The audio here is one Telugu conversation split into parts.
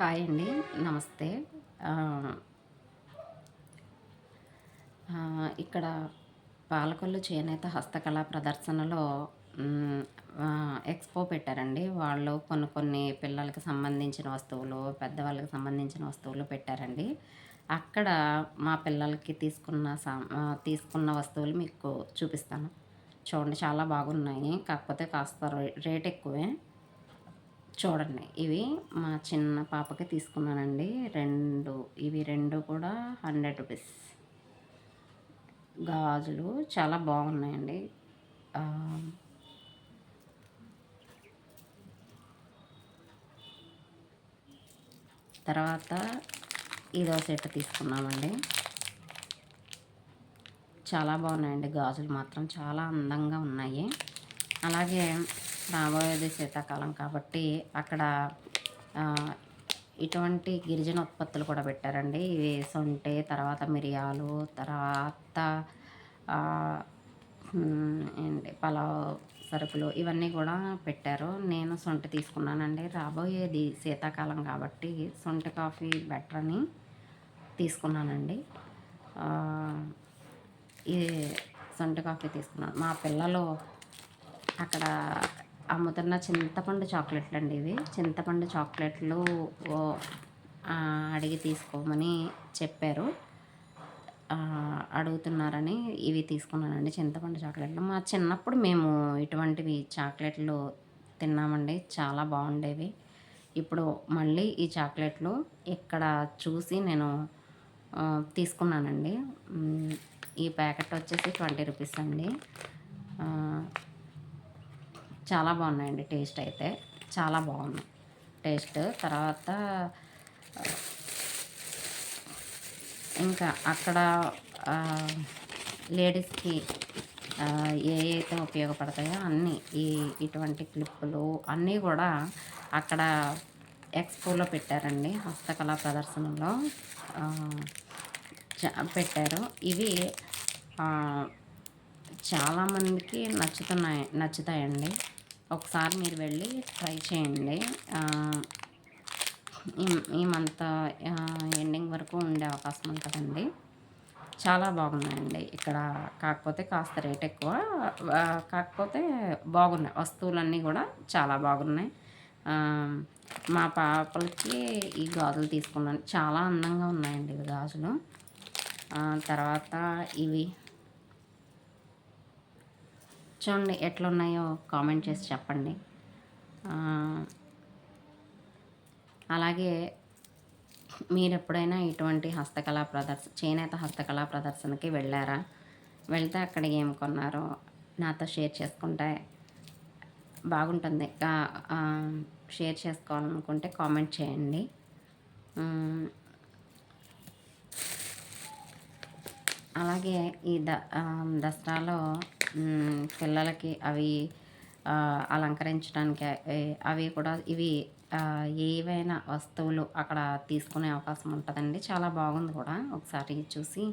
హాయ్ అండి నమస్తే. ఇక్కడ పాలకొల్లు చేనేత హస్తకళా ప్రదర్శనలో ఎక్స్పో పెట్టారండి. వాళ్ళు కొన్ని కొన్ని పిల్లలకి సంబంధించిన వస్తువులు పెద్దవాళ్ళకి సంబంధించిన వస్తువులు పెట్టారండి. అక్కడ మా పిల్లలకి తీసుకున్న సా- తీసుకున్న వస్తువులు మీకు చూపిస్తాను. చూడండి చాలా బాగున్నాయి. కాకపోతే కాస్త రేట్ ఎక్కువే. చూడండి ఇవి మా చిన్న పాపకి తీసుకున్నానండి. రెండు ఇవి రెండు కూడా హండ్రెడ్ రూపీస్. గాజులు చాలా బాగున్నాయండి. తర్వాత ఇదో సెట్ తీసుకున్నామండి. చాలా బాగున్నాయండి గాజులు మాత్రం చాలా అందంగా ఉన్నాయి. అలాగే రాబోయేది శీతాకాలం కాబట్టి అక్కడ ఇటువంటి గిరిజన ఉత్పత్తులు కూడా పెట్టారండి. ఇవి సొంటే తర్వాత మిరియాలు తర్వాత ఏంటి పలావ్ సరుకులు ఇవన్నీ కూడా పెట్టారు. నేను సొంటి తీసుకున్నానండి. రాబోయేది శీతాకాలం కాబట్టి సొంటి కాఫీ బెటర్ అని తీసుకున్నానండి. ఈ సొంటి కాఫీ తీసుకున్నాను. మా పిల్లలు అక్కడ అమ్ముతున్న చింతపండు చాక్లెట్లు అండి ఇవి. చింతపండు చాక్లెట్లు అడిగి తీసుకోమని చెప్పారు. అడుగుతున్నారని ఇవి తీసుకున్నానండి చింతపండు చాక్లెట్లు. మా చిన్నప్పుడు మేము ఇటువంటివి చాక్లెట్లు తిన్నామండి. చాలా బాగుండేవి. ఇప్పుడు మళ్ళీ ఈ చాక్లెట్లు ఇక్కడ చూసి నేను తీసుకున్నానండి. ఈ ప్యాకెట్ వచ్చేసి ట్వంటీ రూపీస్ అండి. చాలా బాగున్నాయండి టేస్ట్ అయితే. చాలా బాగున్నాయి. టేస్ట్ తర్వాత ఇంకా అక్కడ లేడీస్కి ఏ అయితే ఉపయోగపడతాయో అన్నీ ఈ ఇటువంటి క్లిప్పులు అన్నీ కూడా అక్కడ ఎక్స్పోలో పెట్టారండి. హస్తకళా ప్రదర్శనలో పెట్టారు. ఇవి చాలామందికి నచ్చుతున్నాయి నచ్చుతాయండి. ఒకసారి మీరు వెళ్ళి ట్రై చేయండి. ఈ మంత్ ఎండింగ్ వరకు ఉండే అవకాశం ఉంటుందండి. చాలా బాగున్నాయండి. ఇక్కడ కాకపోతే కాస్త రేట్ ఎక్కువ. కాకపోతే బాగున్నాయి. వస్తువులన్నీ కూడా చాలా బాగున్నాయి. మా పాపలకి ఈ గాజులు తీసుకున్నాను. చాలా అందంగా ఉన్నాయండి ఇవి గాజులు. తర్వాత ఇవి చూడండి ఎట్లున్నాయో కామెంట్ చేసి చెప్పండి. అలాగే మీరు ఎప్పుడైనా ఇటువంటి హస్తకళా ప్రదర్శన చేనేత హస్తకళా ప్రదర్శనకి వెళ్ళారా? వెళ్తే అక్కడ ఏం కొన్నారో నాతో షేర్ చేసుకుంటే బాగుంటుంది. షేర్ చేసుకోవాలనుకుంటే కామెంట్ చేయండి. అలాగే ఈ ద దసరాలో పిల్లలకి అవి అలంకరించడానికి అవి కూడా ఇవి ఏవైనా వస్తువులు అక్కడ తీసుకునే అవకాశం ఉంటుందండి. చాలా బాగుంది కూడా. ఒకసారి చూసి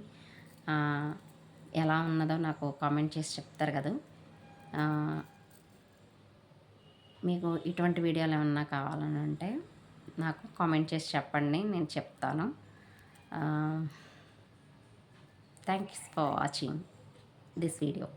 ఎలా ఉన్నదో నాకు కామెంట్ చేసి చెప్తారు కదా. మీకు ఇటువంటి వీడియోలు ఏమన్నా కావాలని అంటే నాకు కామెంట్ చేసి చెప్పండి. నేను చెప్తాను. Thanks for watching this video